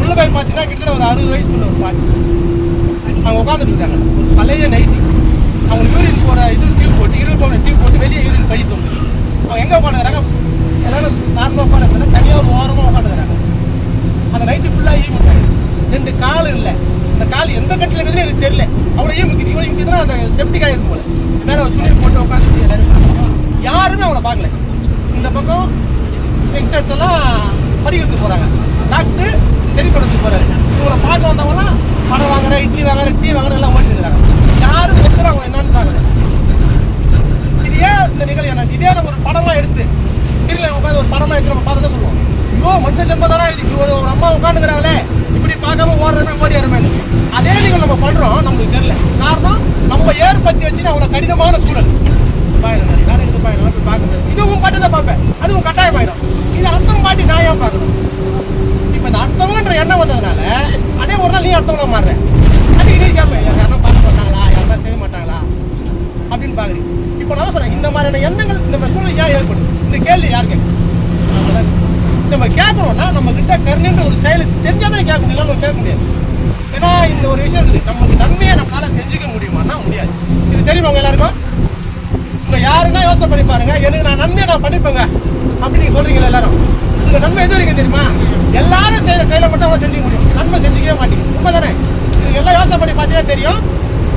உள்ள போய் பார்த்தீங்கன்னா கிட்டத்தட்ட ஒரு அறுபது வயசு உள்ள ஒரு பாட்டி. அவங்க உட்காந்துட்டு இருக்காங்க. பழைய நைட்டி அவங்க யூரின் போகிற இது டியூப் போட்டு யூரின் போகிற டியூப் போட்டு வெளியே யூரின் கழி தோணுது அவங்க எங்கே உட்காந்துக்கிறாங்க எல்லாரும் நார்மலாக உட்காந்துருந்தா தனியாக ஒரு ஓரமாக உட்காந்துக்கிறாங்க அந்த நைட்டு ஃபுல்லாக ஈ முட்டாங்க ரெண்டு கால் இல்லை. அந்த கால் எந்த கட்டில் இருக்குதுன்னு எனக்கு தெரியல. அவ்வளோ ஈ முக்கிது இவ்வளோ முக்கியதுன்னா அந்த செப்டிக் ஆகிடும் போல. மேலே ஒரு துணி போட்டு உட்காந்துச்சு எல்லாரும் யாருமே அவங்கள பார்க்கல. இந்த பக்கம் யங்ஸ்டர்ஸ் எல்லாம் படிக்கிறதுக்கு போகிறாங்க டாக்டர் சரி பண்ணுறதுக்கு போகிறாரு இவங்களை பார்க்க வந்தவங்களாம் படம் வாங்குற இட்லி வாங்குற டீ வாங்குற எல்லாம் ஓடிட்டு இருக்கிறாங்க யாரும் ஒருத்தர் அவங்க என்னன்னு பார்க்கல. இது ஏன் இந்த நிகழ்வு என்ன இதே நம்ம ஒரு படமா எடுத்து ஸ்கிரீன்ல உட்காந்து ஒரு படமா எடுத்து நம்ம பார்த்துதான் சொல்லுவோம். ஐயோ மனுஷன் ஜென்மம் தானே இது ஒரு ஒரு அம்மா உட்காந்துக்கிறாங்களே இப்படி பார்க்காம ஓடி ஓடிடுறமே அதே நீங்கள் நம்ம பண்றோம். நமக்கு தெரியல. காரணம் நம்ம ஏற்படுத்தி வச்சு அவ்வளோ கடினமான சூழல். பாயிரம் நான் இது பாயிரம் இதுவும் பாட்டு தான் பார்ப்பேன். அதுவும் கட்டாயமாயிடும். இது அர்த்தம் மாட்டி நான் ஏன் பார்க்கணும்? இப்போ அர்த்தம்ன்ற எண்ணம் வந்ததுனால அதே ஒரு நாள் நீ அர்த்தம் மாறுறேன் அது இது கேட்பேன் யாரா பார்க்க மாட்டாங்களா? யாரா செய்ய மாட்டாங்களா? அப்படின்னு பாக்குறீங்க. இப்போ நான் சொல்றேன் இந்த மாதிரியான எண்ணங்கள் இந்த சூழ்நிலை ஏன் ஏற்படும்? இந்த கேள்வி யார் கேட்கும்? நம்ம கேட்கணும்னா நம்ம கிட்ட கருணைன்ற ஒரு செயல் தெரிஞ்சாதான் கேட்க முடியல நம்ம கேட்க முடியாது. ஏன்னா இந்த ஒரு விஷயம் இருக்குது நமக்கு நன்மையை நம்மளால செஞ்சுக்க முடியுமான்னா முடியாது. இது தெரியுமா உங்க எல்லாருக்கும்? உங்க யாருன்னா யோசனை பண்ணி பாருங்க எனக்கு நான் நன்மையை நான் பண்ணிப்பேங்க அப்படின்னு நீங்க சொல்றீங்களா எல்லாரும். உங்க நன்மை எது வரைக்கும் தெரியுமா? எல்லாரும் செய்யற செயலை மட்டும் அவன் செஞ்சுக்க முடியும். நன்மை செஞ்சுக்கவே மாட்டேங்குது உண்மைதானே? இது எல்லாம் யோசனை பண்ணி பார்த்தீங்கன்னா தெரியும்.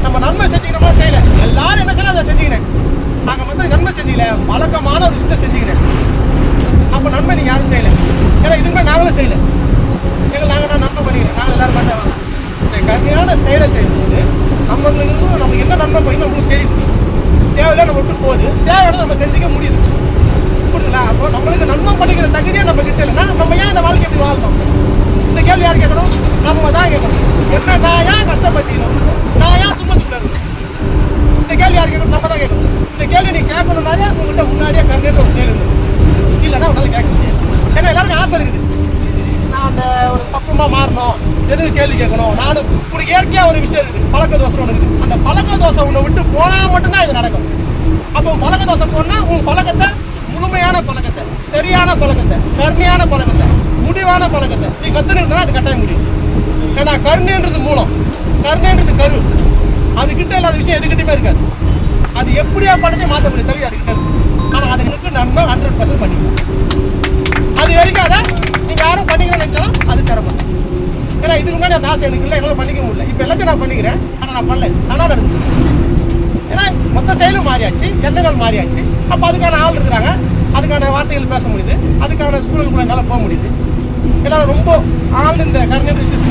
நம்ம நன்மை செஞ்சுக்கணுமா செய்யல? எல்லாரும் என்ன செய்யலாம் அதை செஞ்சுக்கிறேன் நாங்கள் வந்து நன்மை செஞ்சுக்கல. வழக்கமான ஒரு விஷயத்தை செஞ்சுக்கிறேன் அப்போ நன்மை நீங்கள் யாரும் செய்யலை. ஏன்னா இதுமே நாங்களும் செய்யல. எங்கள் நாங்கள் நான் நன்மை பண்ணிக்கிறேன் நாங்கள் எல்லாரும் பண்ண வாங்க இந்த கருமையான செயலை செய்யும்போது நம்மளுக்கு நமக்கு என்ன நன்மை பண்ணி நம்மளுக்கு தெரியுது. தேவையில்லை நம்ம விட்டு போகுது. தேவையான நம்ம செஞ்சுக்க முடியுது புரியுதுங்களா அப்போ நம்மளுக்கு நன்மை பண்ணிக்கிற தகுதியே நம்ம கிட்ட இல்லைன்னா நம்ம ஏன் இந்த வாழ்க்கை எப்படி வாழணும் இந்த கேள்வி யார் கேட்கணும் நம்ம தான் கேட்கணும். என்ன நான் ஏன் கஷ்டப்பட்டிக்கணும் நான் ஏன் துன்பத்துக்குள்ள இருக்கணும் இந்த கேள்வி யார் கேட்கணும்? நம்ம தான் கேட்கணும். இந்த கேள்வி நீ கேட்கணும்னாலே உங்ககிட்ட முன்னாடியே கண்ணீர் ஒரு செயல் இருக்கும் இல்லைன்னா உங்களால கேட்க முடியாது. ஏன்னா எல்லாருக்கும் ஆசை இருக்குது. நான் அந்த ஒரு பக்குவமாக மாறணும். எதுக்கு கேள்வி கேட்கணும்? நானும் உனக்கு இயற்கையாக ஒரு விஷயம் இருக்குது. பழக்க தோசை ஒன்று இருக்குது. அந்த பழக்க தோசை ஒன்று விட்டு போனால் மட்டும்தான் இது நடக்கும். அப்போ பழக்க தோசை போனால் உன் பழக்கத்தை முழுமையான பழக்கத்தை சரியான பழக்கத்தை கருமையான பழக்கத்தை முடிவான பழக்கத்தை. நீ கத்துனா அது கட்டாயம் முடியும். ஏன்னா கருணைன்றது மூலம். கருணைன்றது கரு. அது கிட்ட இல்லாத விஷயம் எதுக்கிட்டமே இருக்காது. அது எப்படியா படத்தை மாற்ற முடியும் தகுதி அது கிட்ட இருக்கு ஆனால் அதுக்கு நன்மை ஹண்ட்ரட் பர்சன்ட் பண்ணிக்கணும். அது வரைக்கும் அதை நீங்க யாரும் பண்ணிக்கிறேன்னு நினைச்சாலும் அது சிரமம். ஏன்னா இதுக்கு முன்னாடி அந்த ஆசை எனக்கு இல்லை என்னால் பண்ணிக்க முடியல. இப்போ எல்லாத்தையும் நான் பண்ணிக்கிறேன் ஆனால் நான் பண்ணல. நானா நடக்குது ஏன்னா மொத்த செயலும் மாறியாச்சு எண்ணங்கள் மாறியாச்சு. அப்போ அதுக்கான ஆள் இருக்கிறாங்க. அதுக்கான வார்த்தைகள் பேச முடியுது. அதுக்கான சூழலுக்குள்ள என்னால் போக முடியுது. எல்லாரும் ரொம்ப ஆள் இந்த கருணை விஷயம்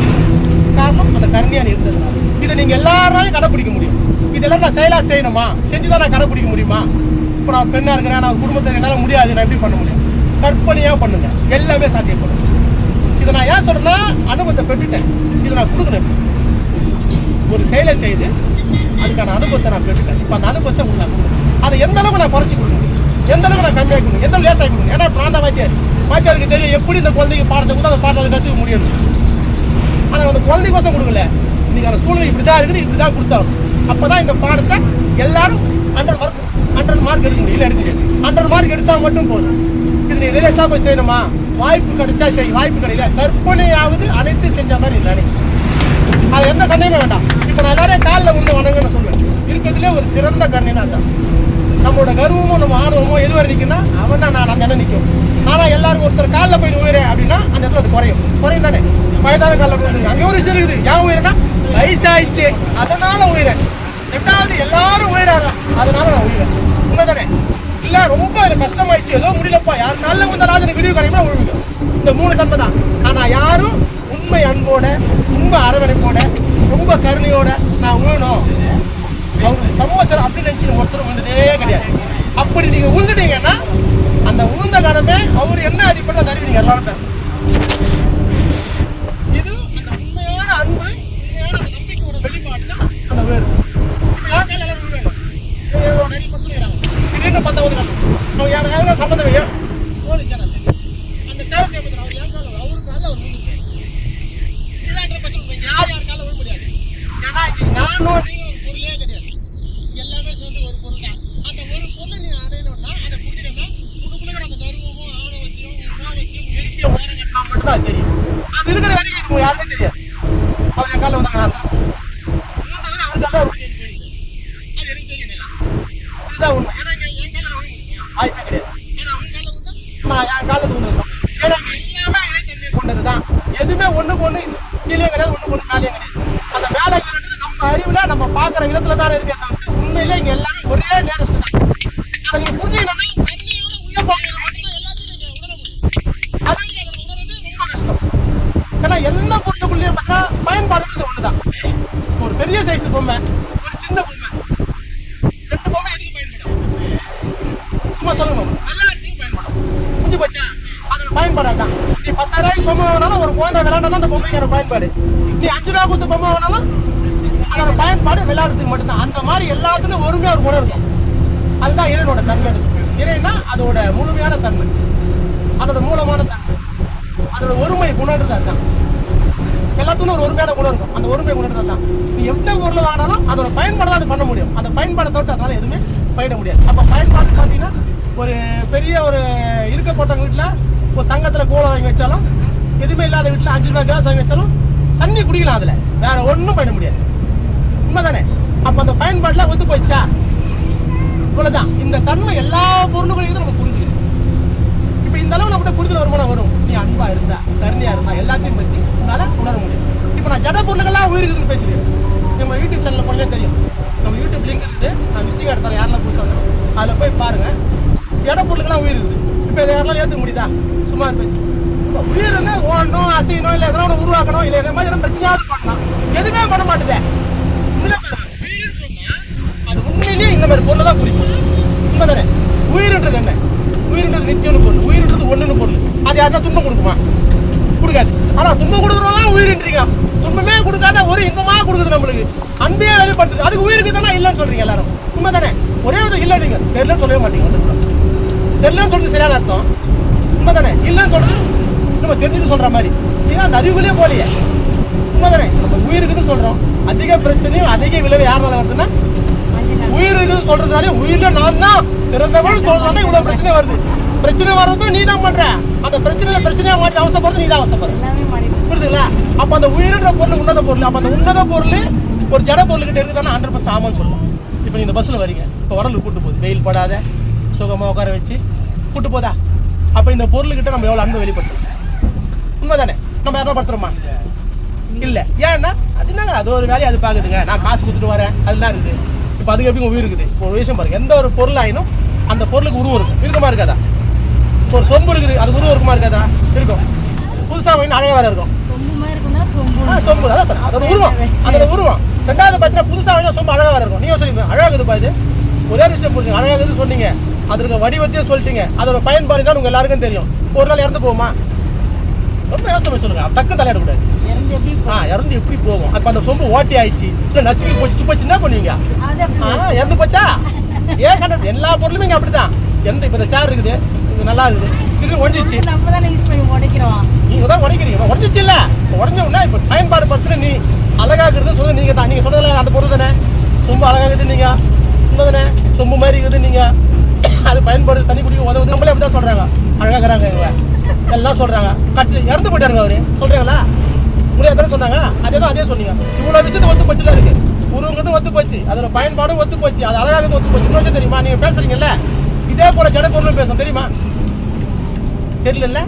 காரணம் அந்த கருணையான இருந்ததுனால. இதை நீங்கள் எல்லாராலையும் கடைப்பிடிக்க முடியும். இதெல்லாம் நான் செயலாக செய்யணுமா? செஞ்சு தான் நான் கடைப்பிடிக்க முடியுமா? இப்போ நான் பெண்ணாக இருக்கிறேன் நான் குடும்பத்தை என்னால் முடியாது நான் எப்படி பண்ண முடியும்? கற்பனையாக பண்ணுங்க. எல்லாமே சாத்தியப்படும். இதை நான் ஏன் சொல்கிறேன்னா அனுபவத்தை பெற்றுட்டேன். இதை நான் கொடுக்குறேன் ஒரு செயலை செய்து அதுக்கான அனுபவத்தை நான் பெற்றுட்டேன். இப்போ அந்த அனுபவத்தை உங்களுக்கு நான் கொடுக்குறேன் அதை எந்த அளவுக்கு நான் குறைச்சி கொடுக்கணும்? எந்த அளவுக்கு நான் கம்மியாக கொடுக்கணும் எந்த லேசாக கொடுக்கணும் ஏன்னா நான் தான் வாத்தியார். வாத்தியாருக்கு தெரியும் எப்படி இந்த குழந்தைக்கு பாடத்தை கூட அந்த பாடத்தை கற்றுக்க முடியும் ஆனால் அந்த குழந்தைக்கோசம் கொடுக்கல. இன்னைக்கு அந்த சூழ்நிலை இப்படி தான் இருக்குது இப்படி தான் கொடுத்தாலும். அப்போ தான் இந்த பாடத்தை எல்லாரும் ஹண்ட்ரட் மார்க் ஹண்ட்ரட் மார்க் எடுக்க முடியும். இல்லை எடுக்க முடியாது. ஹண்ட்ரட் மார்க் எடுத்தால் மட்டும் போதும். இது நீ ரிலேஷனாக போய் செய்யணுமா? வாய்ப்பு கிடைச்சா செய். வாய்ப்பு கிடைக்கல. கற்பனையாவது அனைத்து செஞ்ச மாதிரி இல்லை அது எந்த சந்தேகமே வேண்டாம். இப்போ நான் எல்லாரையும் காலில் வந்து வணங்கன்னு சொல்லுவேன் இருக்கிறதுலே ஒரு சிறந்த கருணைனா தான் நம்மளோட கர்வமும் நம்ம ஆர்வமும் எது வரை நிற்கும்னா அவன் தான் நான் அந்த இடம் நிற்கும் ஆனால் எல்லாரும் ஒருத்தர் காலில் போய் உயிரே அப்படின்னா அந்த இடத்துல அது குறையும். குறையும் தானே? வயதான காலில் வந்து அங்கே ஒரு விஷயம் இருக்குது. ஏன் உயிரனா வயசாயிடுச்சு. அதனால உயிரேன். ரெண்டாவது எல்லாரும் உயிராங்க அதனால நான் உயிரேன். உண்மைதானே? இல்லை ரொம்ப எனக்கு கஷ்டமாயிடுச்சு. ஏதோ முடியலப்பா. யார் நல்ல வந்த எனக்கு விடிவு கிடைக்குமா விழுவிடும். இந்த மூணு தன்மை தான். ஆனால் யாரும் உண்மை அன்போட உண்மை அரவணைப்போட ரொம்ப கருணையோட நான் உழணும் அவர் சார் அப்படின்னு நினச்சி ஒருத்தர் விழுந்ததே அப்படி நீங்க உழுந்துட்டீங்கன்னா அந்த உழுந்த காலமே அவர் என்ன அடிப்படை தருவீங்க எல்லாரும். இது அந்த உண்மையான அன்பு உண்மையான அந்த நம்பிக்கையோட வெளிப்பாடு தான் அந்த வேறு. இப்போ யார் கையில் எல்லாரும் சரி அந்த சேவை அவர் யார் காலம் அவருக்கு காலில் அவர் விழுந்துருக்காரு இதான்ற பசங்க யார் யார் காலில் விழ முடியாது? ஏன்னா நானும் நீங்க ஒரு பொருளே கிடையாது எல்லாமே சேர்ந்து ஒரு பொருள் தான் அந்த ஒரு பொருளை நீ அடையணும்னா அதை புரிஞ்சுக்கணும் உனக்குள்ள அந்த கர்வமும் ஆணவத்தையும் கோபத்தையும் வெறுக்கையும் ஓரம் கட்டினா மட்டும் தான் தெரியும். அது இருக்கிற வரைக்கும் இவங்க யாருக்கும் தெரியாது. அவர் என் காலில் வந்தாங்க சார் மூன்றவங்க அவர் தெரியும். அது எனக்கு தெரியல இதுதான் உண்மை. ஏன்னா என் காலில் வாய்ப்பே கிடையாது. ஏன்னா அவங்க காலில் வந்து நான் என் காலில் விழுந்து ஏன்னா இங்க கொண்டது தான் எதுவுமே ஒண்ணுக்கு ஒண்ணு கீழே கிடையாது ஒண்ணுக்கு ஒண்ணு மேலேயும் கிடையாது. அந்த மேலேங்கிறது நம்ம அறிவுல நம்ம பார்க்குற விதத்துல தானே இருக்கு உண்மையிலே இங்க எல்லாமே ஒரே நேரஸ்ட் தான் அதை நீங்க புரிஞ்சுக்கணும்னா தண்ணியோட உள்ள போகிறது மட்டும்தான் எல்லாத்தையும் நீங்க உணர முடியும். அது நீங்க அதை உணர்றது ரொம்ப கஷ்டம். ஏன்னா என்ன பொருளுக்குள்ளேயும் பார்த்தா பயன்பாடுன்றது ஒண்ணுதான். ஒரு பெரிய சைஸ் பொம்மை ஒரு சின்ன பொம்மை. ரெண்டு பொம்மை எதுக்கு பயன்படும்? சும்மா சொல்லுங்க. மாமா. நல்லா இருக்கு பயன்படும். முடிஞ்சு போச்சா? அதோட பயன்பாடு அதான். நீ பத்தாயிரம் பொம்மை வேணாலும் ஒரு குழந்தை விளையாண்டா அந்த பொம்மைக்கான பயன்பாடு. நீ அஞ்சு ரூபா கொடுத்து பொம்மை வேணாலும் அதோட பயன்பாடு விளையாடுறதுக்கு மட்டும்தான். அந்த மாதிரி எல்லாத்துலயும் ஒருமையா ஒரு குணம் இருக்கும். அதுதான் இறைவனோட தன்மை இறைனா அதோட முழுமையான தன்மை. அதோட மூலமான தன்மை. அதோட ஒருமை குணன்றது அதுதான். எல்லாத்துக்கும் ஒரு ஒருமையான குணம் இருக்கும். அந்த ஒருமை குணன்றது தான் நீ எந்த பொருள் வாங்கினாலும் அதோட பயன்பாடு தான் அது பண்ண முடியும். அந்த பயன்பாடை தவிர்த்து அதனால எதுவுமே பயிட முடியாது. அப்போ பயன்பாடு பார்த்தீங்கன்னா ஒரு பெரிய ஒரு இருக்கப்பட்டவங்க வீட்டில் இப்போ தங்கத்தில் கோலம் வாங்கி வச்சாலும் எதுவுமே இல்லாத வீட்டில் அஞ்சு ரூபாய் கேஸ் வாங்கி வச்சாலும் தண்ணி குடிக்கலாம் அதில். வேற ஒன்றும் பண்ண முடியாது. உண்மைதானே? அப்போ அந்த பயன்பாட்டில் ஒத்து போயிடுச்சா? இவ்வளவுதான். இந்த தன்மை எல்லா பொருளுகளையும் நம்ம புரிஞ்சுக்கணும். இப்போ இந்த அளவு நம்ம புரிதல் வருமானம் வரும். நீ அன்பா இருந்தா கருணையா இருந்தா எல்லாத்தையும் பத்தி உன்னால உணர முடியும். இப்போ நான் ஜட பொருளுக்கெல்லாம் உயிர் இருக்குதுன்னு பேசுறேன் நம்ம யூடியூப் சேனலில் போனே தெரியும். நம்ம யூடியூப் லிங்க் இருக்குது நான் மிஸ்டேக் எடுத்தாலும் யாரெல்லாம் புதுசாக வந்தோம் அதில் போய் பாருங்க. ஜட பொருளுக்கெல்லாம் உயிர் இருக்குது. இப்போ இதை யாரெல்லாம் ஏற்றுக்க முடியுதா? சும்மா பேசு இப்போ உயிர் வந்து ஓடணும் அசையணும் இல்லை எதனா உருவாக்கணும் இல்லை எதை மாதிரி பிரச்சனையாவது பண்ணலாம். எதுவுமே பண்ண மாட்டேதே. உயிர்னு சொன்னா அது உண்மையிலேயே இந்த மாதிரி பொருளை தான் குறிக்கும் உண்மைதானே உயிர்ன்றது என்ன? உயிர்ன்றது நித்தியம்னு பொருள் உயிர்ன்றது ஒன்றுன்னு பொருள். அது யாருன்னா துன்பம் கொடுக்குமா? கொடுக்காது. ஆனால் துன்பம் கொடுக்குறவங்க உயிரின்றீங்க. துன்பமே கொடுக்காத ஒரு இன்பமா கொடுக்குது நம்மளுக்கு. அன்பே வெளிப்படுத்துது அதுக்கு உயிருக்கு தானே இல்லைன்னு சொல்கிறீங்க எல்லாரும். உண்மைதானே ஒரே விதம் இல்லை நீங்கள் தெரியலன்னு சொல்லவே மாட்டீங்க வந்து கூட. தெரியலன்னு சொல்றது சரியான அர்த்தம். உண்மைதானே இல்லைன்னு சொல்கிறது நம்ம தெரிஞ்சுட்டு சொல்கிற மாதிரி. ஏன்னா அந்த அறிவுகளே போலியே உண்மைதானே? நம்ம உயிருக்குன்னு சொல்றோம். அதிக பிரச்சனையும் அதிக விளைவு யாரால வருதுன்னா? உயிர் இருக்குன்னு சொல்றதுனாலே உயிர்ல நான் தான். திறந்தவள் சொல்றதுனால இவ்வளவு பிரச்சனை வருது. பிரச்சனை வர்றதும் நீ தான் பண்ற. அந்த பிரச்சனையில பிரச்சனையா மாற்றி அவசரப்படுறது நீ தான் அவசரப்படுற. புரியுதுங்களா அப்ப அந்த உயிரின்ற பொருள் உன்னத பொருள். அப்ப அந்த உன்னத பொருள் ஒரு ஜட பொருள்கிட்ட இருக்குதுன்னா ஹண்ட்ரட் பர்சன்ட் ஆமான்னு சொல்லலாம் இப்போ நீ இந்த பஸ்ல வரீங்க. இப்போ வரல கூட்டு போகுது. வெயில் படாத. சுகமா உட்கார வச்சு கூட்டு போதா? அப்ப இந்த பொருள்கிட்ட நம்ம எவ்வளவு அன்பு வெளிப்படுத்தும் உண்மைதானே? நம்ம யாரும் படுத்துறோமா? இல்ல. ஏன்னா அது என்னங்க அது ஒரு வேலையை அது பாக்குதுங்க நான் காசு கொடுத்துட்டு வரேன். அதெல்லாம் இருக்குது. இப்போ அதுக்கு எப்படி உயிர் இருக்குது? இப்போ ஒரு விஷயம் பாருங்க. எந்த ஒரு பொருள் ஆயினும் அந்த பொருளுக்கு உருவம் இருக்கும். இருக்குமா இருக்காதா? இப்போ ஒரு சொம்பு இருக்குது. அது உருவம் இருக்குமா இருக்காதா? இருக்கும். புதுசா வாங்கினா அழகா வேற இருக்கும். சொம்பு இருக்குன்னா அதான் சார் அதோட உருவம். அதோட உருவம். ரெண்டாவது பார்த்தீங்கன்னா புதுசா வாங்கினா சொம்பு அழகா வேற இருக்கும். நீங்க சொல்லுங்க அழகா இருக்குதுப்பா இது. ஒரே விஷயம் புரிஞ்சுங்க. அழகா இருக்குது சொன்னீங்க. அதற்கு வடிவத்தையும் சொல்லிட்டீங்க. அதோட பயன்பாடு தான் உங்க எல்லாருக்கும் தெரியும். ஒரு நாள் இறந்து போகுமா? ரொம்ப யோசனை சொல்லுங்க டக்கு தலையிடக்கூடாது ஆ இறந்து எப்படி போகும் அப்ப அந்த சொம்பு ஓட்டி ஆயிடுச்சு. இல்ல நசுக்கி போச்சு துப்பச்சு என்ன பண்ணுவீங்க? இறந்து போச்சா? ஏன் கண்ட எல்லா பொருளுமே இங்க அப்படிதான் எந்த இப்ப இந்த சேர் இருக்குது. இது நல்லா இருக்குது. திடீர்னு ஒழிஞ்சிச்சு நம்ம தானே தான் உடைக்கிறீங்க. உடஞ்சிச்சு இல்ல உடஞ்ச உடனே இப்ப பயன்பாடு பத்துல நீ அழகாக்குறது சொல்றது நீங்க தான். நீங்க சொன்னதுல அந்த பொருள் தானே? சொம்பு அழகாகுது நீங்க. உண்மை தானே? சொம்பு மாதிரி இருக்குது நீங்க. அது பயன்பாடு தண்ணி குடிக்க உதவுது. நம்மளே அப்படிதான் சொல்றாங்க. அழகாக்குறாங்க இவங்க. எல்லாம் சொல்றாங்க. கட்சி இறந்து போயிட்டாருங்க அவரு. சொல்றீங்களா? முடியாது தானே சொன்னாங்க? அதே தான் அதே சொன்னீங்க. இவ்வளவு விஷயத்தை ஒத்து போச்சுல இருக்கு உருவங்கிறது ஒத்து போச்சு. அதோட பயன்பாடும் ஒத்து போச்சு. அது அழகாக ஒத்து போச்சு. இன்னொரு விஷயம் தெரியுமா? நீங்க பேசுறீங்கல்ல? இதே போல ஜட பேசும். தெரியுமா? தெரியல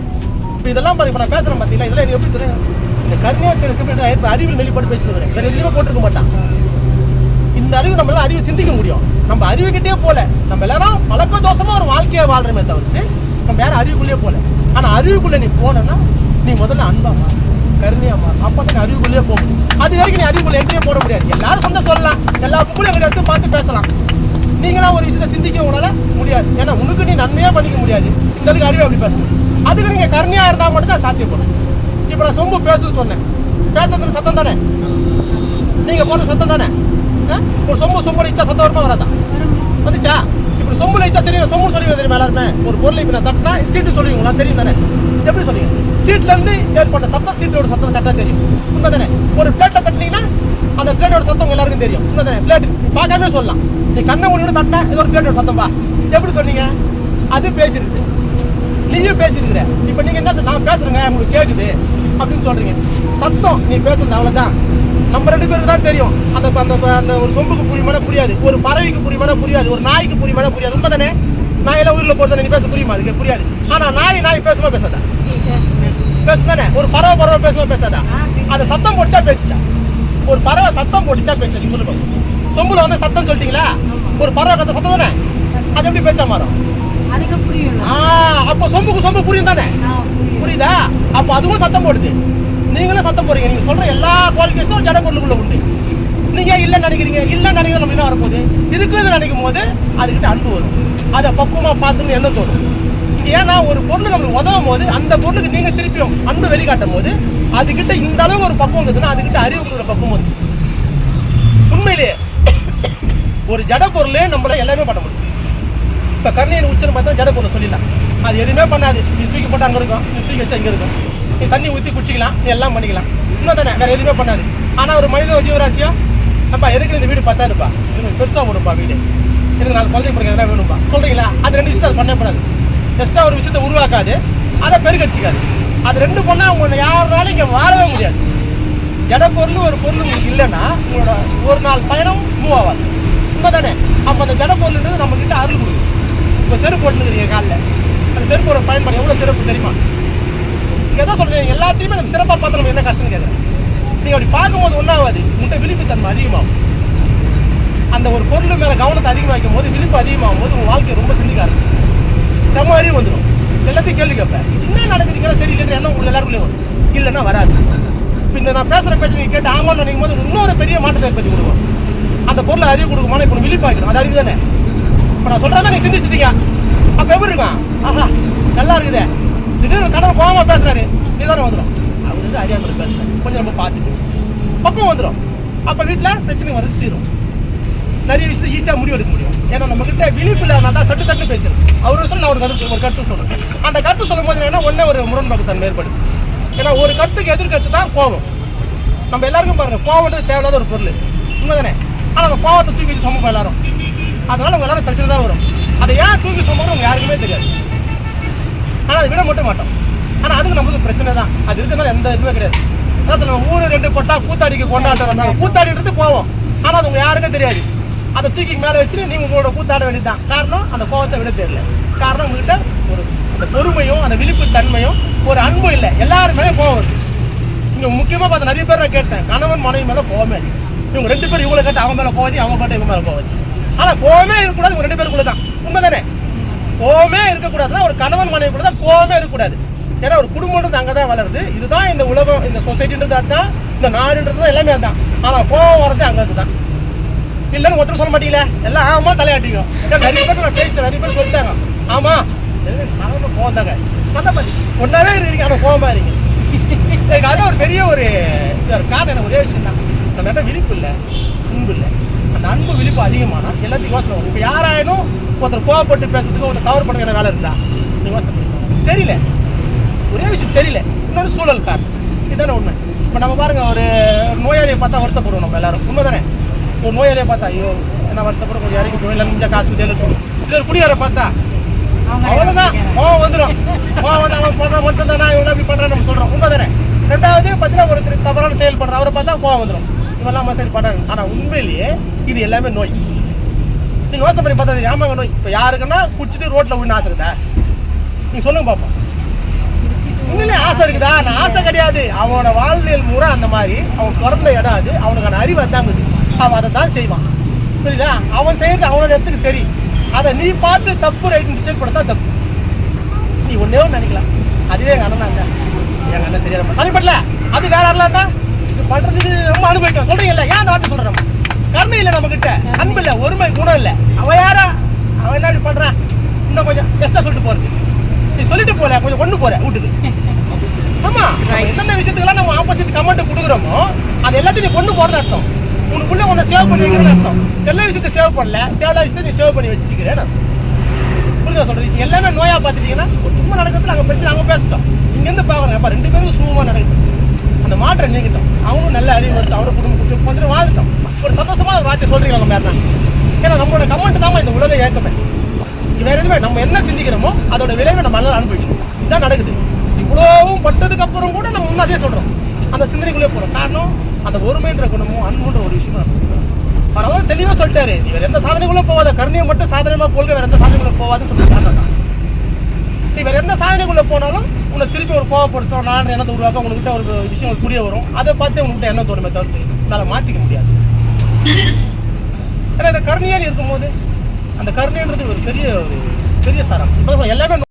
இப்போ இதெல்லாம் பாருங்க நான் பேசுறேன் பார்த்தீங்களா இதெல்லாம் எனக்கு எப்படி தெரியும்? இந்த கருணையா சில சிம்பிள் அறிவில் வெளிப்பாடு பேசிட்டு வரேன். வேற எதுவுமே போட்டிருக்க மாட்டான். இந்த அறிவு நம்மளால அறிவு சிந்திக்க முடியும். நம்ம அறிவுகிட்டே போல. நம்ம எல்லாரும் பழக்க தோஷமா ஒரு வாழ்க்கையை வாழ்றமே தவிர்த்து நம்ம யாரும் அறிவுக்குள்ளேயே போகல. ஆனால் அறிவுக்குள்ளே நீ போனேன்னா நீ முதல்ல அன்பா மாறு கருணையாக மாறு. அப்பதான் நீ அறிவுக்குள்ளேயே போக முடியும். அது வரைக்கும் நீ அறிவுக்குள்ள எங்கேயும் போட முடியாது. எல்லாரும் சொந்த சொல்லலாம். எல்லா புக்கும் எங்களை எடுத்து பார்த்து பேசலாம். நீங்களாம் ஒரு விஷயத்தை சிந்திக்க உங்களால் முடியாது. ஏன்னா உனக்கு நீ நன்மையாக பண்ணிக்க முடியாது. இந்த அளவுக்கு அறிவை அப்படி பேசணும். அதுக்கு நீங்கள் கருணையாக இருந்தால் மட்டும் தான் சாத்தியப்படும் இப்போ நான் சொம்பு பேசுன்னு சொன்னேன். பேசுறதுக்கு சத்தம் தானே? நீங்கள் போட்ட சத்தம் தானே? ஆ? ஒரு சொம்பு சொம்பு இச்சா சத்தம் வருமா வராதா? வந்துச்சா? ஒரு சொம்பு இச்சா தெரியும் சொம்பு சொல்லுவீங்க தெரியும் எல்லாருமே ஒரு பொருளை இப்போ நான் தட்டினா சீட்டு சொல்லுவீங்களா? தெரியும் தானே? எப்படி சொல்லுவீங்க? சீட்லேருந்து ஏற்பட்ட சத்தம் சீட்டோட சத்தம் கரெக்டாக தெரியும். உண்மை தானே? ஒரு பிளேட்டில் தட்டினீங்கன்னா அந்த பிளேட்டோட சத்தம் எல்லாருக்கும் தெரியும். உண்மை தானே? பிளேட் பார்க்காம சொல்லலாம். நீ கண்ணை மூடி தட்டினா இது ஒரு பிளேட்டோட சத்தம் பா எப்படி சொன்னீங்க? அது பேசிருக்குது நீயும் பேசிருக்கிற இப்போ நீங்கள் என்ன சொல்~ நான் பேசுகிறேங்க உங்களுக்கு கேட்குது அப்படின்னு சொல்கிறீங்க சத்தம் நீ பேசுறது அவ்வளோதான் நம்ம ரெண்டு பேருக்கு தான் தெரியும். அந்த அந்த அந்த ஒரு சொம்புக்கு புரியுமானா புரியாது. ஒரு பறவைக்கு புரியுமானா புரியாது. ஒரு நாய்க்கு புரியுமானா புரியாது. உண்மை தானே நாயெல்லாம் உயிரில் போறது நீ பேச புரியுமா? அதுக்கு புரியாது. ஆனா நாய் நாய் பேசுமா பேசாதா? பேசுதானே ஒரு பறவை பறவை பேசுமா பேசாதா? அதை சத்தம் போட்டுச்சா பேசிச்சா? ஒரு பறவை சத்தம் போட்டுச்சா பேச நீ சொல்லுங்க. சொம்புல வந்து சத்தம் சொல்லிட்டீங்களா? ஒரு பறவை கத்த சத்தம் தானே? அது எப்படி பேச்சா மாறும்? அப்போ சொம்புக்கு சொம்பு புரியும் தானே? புரியுதா? அப்போ அதுவும் சத்தம் போடுது. நீங்களும் சத்தம் போடுறீங்க. நீங்க சொல்ற எல்லா குவாலிஃபிகேஷனும் ஜட பொருளுக்குள்ள உண்டு. நீங்க இல்லைன்னு நினைக்கிறீங்க? இல்லைன்னு நினைக்கிற நம்ம என்ன வரப்போகுது? இருக்குன்னு நினைக்கும் போது அதுக்கிட்ட அன்பு வரும். அதை பக்குவமா பார்த்துன்னு என்ன தோணும்? ஏன்னா ஒரு பொருள் நம்மளுக்கு உதவும் போது அந்த பொருளுக்கு நீங்க திருப்பியும் அன்பு வெளிக்காட்டும் போது அதுக்கிட்ட இந்த அளவுக்கு ஒரு பக்குவம் இருக்குதுன்னா அதுக்கிட்ட அறிவு கொடுக்குற பக்குவம் இருக்கு உண்மையிலேயே ஒரு ஜட பொருளே நம்மள எல்லாமே பண்ண முடியும். இப்போ கருணையின் உச்சரம் பார்த்தா ஜட பொருள் சொல்லிடலாம். அது எதுவுமே பண்ணாது. நீ தூக்கி போட்டு அங்கே இருக்கும். நீ தூக்கி வச்சா இங்கே இருக்கும். நீ தண்ணி ஊற்றி குடிச்சிக்கலாம் நீ எல்லாம் பண்ணிக்கலாம். இன்னும் தானே வேறு எதுவுமே பண்ணாது. ஆனால் ஒரு மனித ஜீவராசியா அப்பா எதுக்கு இந்த வீடு பத்தாதுப்பா எனக்கு பெருசாக வரும்ப்பா வீடு. எனக்கு நாலு குழந்தை பிறகு எதனா வேணும்ப்பா சொல்கிறீங்களா அது ரெண்டு விஷயத்தை அது பண்ணக்கூடாது ஜஸ்ட்டாக ஒரு விஷயத்தை உருவாக்காது. அதை பெருக்கடிச்சிக்காது அது ரெண்டு பண்ணால் உங்களை யாருனாலும் இங்கே வாழவே முடியாது. ஜட பொருள் ஒரு பொருள் உங்களுக்கு இல்லைன்னா உங்களோட ஒரு நாள் பயணம் மூவ் ஆகாது. உண்மை தானே? அப்போ அந்த ஜட பொருள்ன்றது நம்மக்கிட்ட அருள் கொடுக்கும். இப்போ செருப்பு போட்டுருக்குறீங்க காலில்? அந்த செருப்போட பயன்பாடு எவ்வளோ சிறப்பு தெரியுமா? எதை சொல்கிறீங்க எல்லாத்தையுமே எனக்கு சிறப்பாக பார்த்து நம்ம என்ன கஷ்டம்னு கேட்குறேன். நீங்கள் அப்படி பார்க்கும்போது ஒன்றாகாது உங்கள்கிட்ட விழிப்புத்தன்மை அதிகமாகும். அந்த ஒரு பொருள் மேலே கவனத்தை அதிகமாக வைக்கும் போது விழிப்பு அதிகமாகும் போது உங்கள் வாழ்க்கையை ரொம்ப சிந்திக்க ஆரம்பிச்சு செம்ம அறிவு வந்துடும் எல்லாத்தையும் கேள்வி கேட்பேன். என்ன நடக்குதுங்கன்னா சரி இல்லைன்னு என்ன உங்களுக்கு எல்லாருக்குள்ளே வரும். இல்லைன்னா வராது. இப்போ இந்த நான் பேசுகிற பேச்சு நீங்கள் கேட்டு ஆமான்னு நினைக்கும் போது இன்னொரு பெரிய மாற்றத்தை ஏற்படுத்தி கொடுக்கும். அந்த பொருளை அறிவு கொடுக்குமானா இப்போ விழிப்பாக்கணும் அது அறிவு தானே? இப்போ நான் சொல்கிற மாதிரி சிந்திச்சிட்டீங்க. அப்போ எப்படி இருக்கும்? ஆஹா நல்லா இருக்குதே. திடீர்னு கடவுள் கோவமாக பேசுறாரு. நீ தானே வந்துடும் அவர் வந்து அறியாமல் பேசுறாரு. கொஞ்சம் நம்ம பார்த்து பக்கம் வந்துடும் அப்போ வீட்டில் பிரச்சனை வருது தீரும். நிறைய விஷயத்தை ஈஸியாக முடிவு எடுக்க முடியும். ஏன்னா நம்ம கிட்ட விழிப்பு இல்லாம தான் சட்டு சட்டு பேசுறோம் அவர் சொல்ல நான் ஒரு கருத்து ஒரு கருத்து சொல்றேன் அந்த கருத்து சொல்லும் போது என்ன ஒன்னே ஒரு முரண்பாடு தன்மை ஏற்படுது. ஏன்னா ஒரு கருத்துக்கு எதிர்கருத்து தான் கோபம். நம்ம எல்லாருக்கும் பாருங்க கோவம்ன்றது தேவையில்லாத ஒரு பொருள். உண்மைதானே? ஆனால் அந்த கோவத்தை தூக்கி வச்சு சுமப்போம் எல்லாரும். அதனால உங்க எல்லாரும் பிரச்சனை தான் வரும். அதை ஏன் தூக்கி உங்க யாருக்குமே தெரியாது. ஆனால் அதை விட மட்டும் மாட்டோம். ஆனால் அதுக்கு நம்மளுக்கு பிரச்சனை தான். அது இருக்கிறதால எந்த இதுவுமே கிடையாது. அதான் சொல்லுவாங்க ஊர் ரெண்டு போட்டா கூத்தாடிக்கு கொண்டாட்டம் வந்தாங்க கூத்தாடின்றது போவோம் ஆனால் அது உங்கள் யாருக்கும் தெரியாது. அதை தூக்கி மேலே வச்சுட்டு நீங்கள் உங்களோட கூத்தாட வேண்டியதுதான். காரணம் அந்த கோவத்தை விட தெரியல. காரணம் உங்ககிட்ட ஒரு அந்த பொறுமையும் அந்த விழிப்பு தன்மையும் ஒரு அன்பும் இல்லை. எல்லாருமே மேலே கோவம் வருது. இங்க முக்கியமாக பார்த்த நிறைய பேர் நான் கேட்டேன். கணவன் மனைவி மேலே கோவமே அதிகம் இவங்க ரெண்டு பேரும் இவங்களை கேட்டு அவங்க மேலே கோவதி அவங்க பாட்டு இவங்க மேலே கோவதி ஆனால் கோவமே இருக்கக்கூடாது இவங்க ரெண்டு பேருக்குள்ளே தான் உண்மை தானே கோவமே இருக்கக்கூடாதுன்னா ஒரு கணவன் மனைவி கூட தான் கோவமே இருக்கக்கூடாது. ஏன்னா ஒரு குடும்பம்ன்றது அங்கே தான் வளருது. இதுதான் இந்த உலகம் இந்த சொசைட்டின்றது அதுதான். இந்த நாடுன்றது தான் எல்லாமே அதுதான். ஆனால் கோவம் வர்றது அங்கே தான் இல்லைன்னு ஒருத்தர் சொல்ல மாட்டீங்களே? எல்லாம் ஆமாம் தலையாட்டிங்க. ஏன்னா நிறைய பேர் நான் பேசிட்டேன் நிறைய பேர் சொல்லிட்டாங்க. ஆமாம் கணவன் கோவம் தாங்க. அந்த மாதிரி ஒன்றாவே இருக்கீங்க ஆனால் கோவமாக இருக்கீங்க இதுக்கு ஒரு பெரிய ஒரு இது ஒரு காரணம். எனக்கு ஒரே விஷயம் தான் நம்ம விழிப்பு இல்லை அன்பு இல்லை. அந்த அன்பு விழிப்பு அதிகமானா எல்லாத்தையும் யோசனை வரும் இப்போ யாராயினும் ஒருத்தர் கோவப்பட்டு பேசுறதுக்கு ஒருத்தர் கவர் பண்ணுற வேலை இருந்தா நீ யோசனை பண்ணிக்கோங்க. தெரியல. ஒரே விஷயம் தெரியல. இன்னொரு சூழல் காரணம் இதுதானே உண்மை. இப்போ நம்ம பாருங்க ஒரு நோயாளியை பார்த்தா வருத்தப்படுவோம் நம்ம எல்லாரும். உண்மை தானே ஒரு நோயாளியை பார்த்தா ஐயோ என்ன வருத்தப்பட கொஞ்சம் இறங்கி போய் இல்லை கொஞ்சம் காசு தேவை இருக்கும் இது ஒரு குடியாரை பார்த்தா அவங்க அவ்வளவுதான். கோவம் வந்துடும் கோவம் வந்து அவன் பண்ற மனுஷன் தானே? இவன் இப்படி பண்றான்னு நம்ம சொல்றோம். உண்மை தானே ரெண்டாவது பார்த்தீங்கன்னா ஒருத்தர் தவறான செயல் பண்ற அவரை பார்த்தா கோவம் வந்துடும் மாதிரிலாம் அம்மா சைடு பண்ணுறாங்க ஆனால் உண்மையிலேயே இது எல்லாமே நோய். நீங்கள் யோசனை பண்ணி பார்த்தா தெரியும். ஆமாங்க நோய். இப்போ யாருக்குன்னா குடிச்சிட்டு ரோட்டில் விழுந்து ஆசை இருக்குதா? நீங்கள் சொல்லுங்க பாப்பா உண்மையிலே ஆசை இருக்குதா? நான் ஆசை கிடையாது. அவனோட வாழ்வியல் முறை அந்த மாதிரி. அவன் பிறந்த இடம் அது. அவனுக்கான அறிவு அதாங்குது. அவன் அதை தான் செய்வான். புரியுதா? அவன் செய்யறது அவனோட இடத்துக்கு சரி. அதை நீ பார்த்து தப்பு ரைட்னு டிசைட் பண்ண தான் தப்பு. நீ ஒன்றே ஒன்று நினைக்கலாம். அதுவே எங்கள் அண்ணன் தான் எங்கள் அண்ணன் சரியான தனிப்படல அது வேற யாரெல்லாம் தான் இது பண்ணுறதுக்கு ரொம்ப அனுபவிக்கும் சொல்றீங்கல்ல? ஏன் அந்த வார்த்தை நம்ம? கருணை இல்லை நம்மக்கிட்ட அன்பு இல்லை ஒருமை குணம் இல்லை. அவன் யாரா? அவன் என்ன இப்படி பண்ணுறான் இன்னும் கொஞ்சம் எக்ஸ்ட்ரா சொல்லிட்டு போகிறது நீ சொல்லிட்டு போல கொஞ்சம் கொண்டு போற வீட்டுக்கு ஆமா நம்ம எந்தெந்த விஷயத்துக்கெல்லாம் நம்ம ஆப்போசிட் கமெண்ட் கொடுக்குறோமோ அது எல்லாத்தையும் நீ கொண்டு போறது அர்த்தம். உனக்குள்ள உன்னை சேவ் பண்ணி வைக்கிறது அர்த்தம். எல்லா விஷயத்தை சேவ் பண்ணல தேவையான விஷயத்தை நீ சேவ் பண்ணி வச்சுக்கிறேன் புரியுதா சொல்றது? எல்லாமே நோயா பார்த்துட்டீங்கன்னா ஒரு தும்மல் நடக்கிறதுல அங்கே பிரச்சனை அவங்க பேசிட்டோம். இங்கேருந்து பார்க்குறேன் அப்போ ரெண்டு பேரும் சுகமாக நடக்குது. அந்த மாற்றம் நீங்கிட்டோம். அவங்களும் நல்ல அறிவு வருது அவரோட குடும்பம் கொஞ்சம் வாழ்ந்துட்டோம். ஒரு சந்தோஷமாக ஒரு வார்த்தை சொல்றீங்க அவங்க ஏன்னா நம்மளோட கமெண்ட் தான் இந்த உலக ஏக்கமே வேற எதுவுமே நம்ம என்ன சிந்திக்கிறோமோ அதோட விளைவை நம்ம நல்லா அனுபவிக்கணும். இதுதான் நடக்குது. இவ்வளவும் பட்டதுக்கு அப்புறம் கூட நம்ம இன்னும் சொல்கிறோம் சொல்றோம். அந்த சிந்தனைக்குள்ளே போறோம். காரணம் அந்த ஒருமைன்ற குணமும் அன்புன்ற ஒரு விஷயம் நமக்கு இருக்கு. அவர் அவ்வளவு தெளிவா சொல்லிட்டாரு. இவர் எந்த சாதனைக்குள்ளே போவாத கருணையை மட்டும் சாதனமாக போல்க வேற எந்த சாதனைக்குள்ளே போவாதுன்னு சொல்லி காரணம் தான். நீ வேறு எந்த சாதனைக்குள்ள போனாலும் உன்னை திருப்பி ஒரு கோவப்படுத்தும் நான் எண்ணத்தை உருவாக்க உங்ககிட்ட ஒரு விஷயம் புரிய வரும். அதை பார்த்து உங்ககிட்ட எண்ணம் தோணுமே தவிர்த்து உன்னால மாத்திக்க முடியாது. ஏன்னா இந்த கருணையான்னு இருக்கும்போது அந்த கருணைன்றது ஒரு பெரிய ஒரு பெரிய சாரம் எல்லாமே